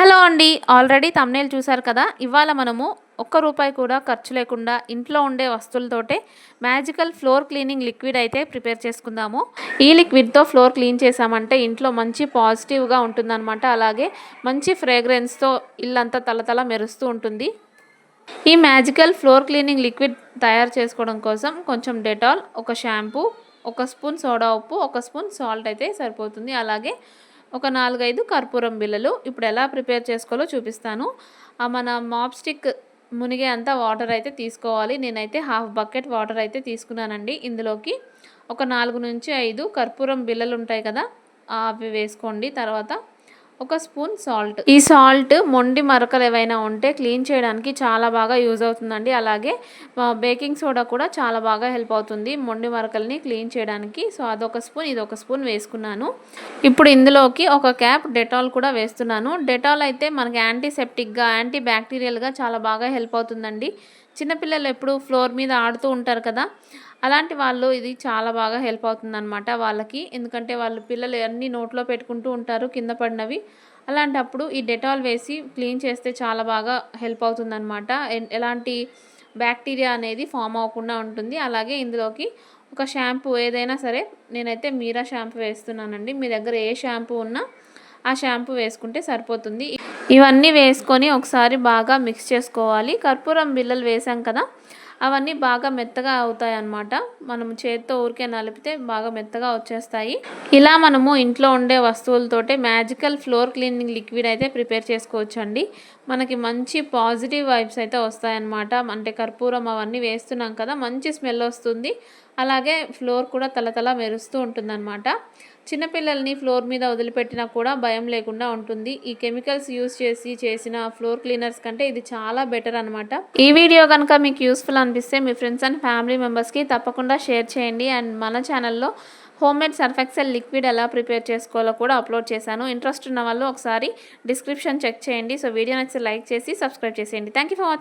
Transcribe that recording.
Hello అండి. Already thumbnail చూశారు కదా ఇవాళ మనము ఒక్క రూపాయి కూడా ఖర్చు లేకుండా ఇంట్లో ఉండే వస్తువులతోటే మ్యాజికల్ ఫ్లోర్ క్లీనింగ్ లిక్విడ్ అయితే ప్రిపేర్ చేసుకుందాము. ఈ లిక్విడ్తో ఫ్లోర్ క్లీన్ చేసామంటే ఇంట్లో మంచి పాజిటివ్గా ఉంటుందన్నమాట. అలాగే మంచి ఫ్రేగ్రెన్స్తో ఇల్లంతా తలతల మెరుస్తూ ఉంటుంది. ఈ మ్యాజికల్ ఫ్లోర్ క్లీనింగ్ లిక్విడ్ తయారు చేసుకోవడం కోసం కొంచెం డెటాల్ ఒక షాంపూ ఒక స్పూన్ సోడా ఉప్పు ఒక స్పూన్ సాల్ట్ అయితే సరిపోతుంది. అలాగే ఒక నాలుగైదు కర్పూరం బిళ్ళలు. ఇప్పుడు ఎలా ప్రిపేర్ చేసుకోవాలో చూపిస్తాను. ఆ మన మాప్ స్టిక్ మునిగే అంత వాటర్ అయితే తీసుకోవాలి. నేనైతే హాఫ్ బకెట్ వాటర్ అయితే తీసుకున్నానండి. ఇందులోకి ఒక నాలుగు నుంచి ఐదు కర్పూరం బిళ్ళలు ఉంటాయి కదా అవి వేసుకోండి. తర్వాత ఒక స్పూన్ సాల్ట్. ఈ సాల్ట్ మొండి మరకలు ఏవైనా ఉంటే క్లీన్ చేయడానికి చాలా బాగా యూజ్ అవుతుందండి. అలాగే బేకింగ్ సోడా కూడా చాలా బాగా హెల్ప్ అవుతుంది మొండి మరకల్ని క్లీన్ చేయడానికి. సో అదొక స్పూన్ ఇది ఒక స్పూన్ వేసుకున్నాను. ఇప్పుడు ఇందులోకి ఒక క్యాప్ డెటాల్ కూడా వేస్తున్నాను. డెటాల్ అయితే మనకి యాంటీసెప్టిక్గా యాంటీ బ్యాక్టీరియల్గా చాలా బాగా హెల్ప్ అవుతుందండి. చిన్నపిల్లలు ఎప్పుడు ఫ్లోర్ మీద ఆడుతూ ఉంటారు కదా అలాంటి వాళ్ళు ఇది చాలా బాగా హెల్ప్ అవుతుందన్నమాట వాళ్ళకి. ఎందుకంటే వాళ్ళు పిల్లలు అన్నీ నోట్లో పెట్టుకుంటూ ఉంటారు కింద పడినవి. అలాంటప్పుడు ఈ డెటాల్ వేసి క్లీన్ చేస్తే చాలా బాగా హెల్ప్ అవుతుందన్నమాట. ఎలాంటి బ్యాక్టీరియా అనేది ఫామ్ అవ్వకుండా ఉంటుంది. అలాగే ఇందులోకి ఒక షాంపూ ఏదైనా సరే నేనైతే మీరా షాంపూ వేస్తున్నానండి. మీ దగ్గర ఏ షాంపూ ఉన్నా ఆ షాంపూ వేసుకుంటే సరిపోతుంది. ఇవన్నీ వేసుకొని ఒకసారి బాగా మిక్స్ చేసుకోవాలి. కర్పూరం బిళ్ళలు వేసాం కదా అవన్నీ బాగా మెత్తగా అవుతాయి అన్నమాట మనం చేతితో ఊరికే నలిపితే బాగా మెత్తగా వచ్చేస్తాయి. ఇలా మనము ఇంట్లో ఉండే వస్తువులతోటే మ్యాజికల్ ఫ్లోర్ క్లీనింగ్ లిక్విడ్ అయితే ప్రిపేర్ చేసుకోవచ్చండి. మనకి మంచి పాజిటివ్ వైబ్స్ అయితే వస్తాయన్నమాట. అంటే కర్పూరం అవన్నీ వేస్తున్నాం కదా మంచి స్మెల్ వస్తుంది. అలాగే ఫ్లోర్ కూడా తలతల మెరుస్తూ ఉంటుందన్నమాట. చిన్నపిల్లల్ని ఫ్లోర్ మీద వదిలిపెట్టినా కూడా భయం లేకుండా ఉంటుంది. ఈ కెమికల్స్ యూస్ చేసి చేసిన ఫ్లోర్ క్లీనర్స్ కంటే ఇది చాలా బెటర్ అనమాట ఈ వీడియో కనుక మీకు యూస్ఫుల్ అనిపిస్తే మీ ఫ్రెండ్స్ అండ్ ఫ్యామిలీ మెంబర్స్కి తప్పకుండా షేర్ చేయండి. అండ్ మన ఛానల్లో హోమ్మేడ్ సర్ఫెక్సెల్ లిక్విడ్ ఎలా ప్రిపేర్ చేసుకోవాలో కూడా అప్లోడ్ చేశాను. ఇంట్రెస్ట్ ఉన్న వాళ్ళు ఒకసారి డిస్క్రిప్షన్ చెక్ చేయండి. సో వీడియో నచ్చితే లైక్ చేసి సబ్స్క్రైబ్ చేసేయండి. Thank for watching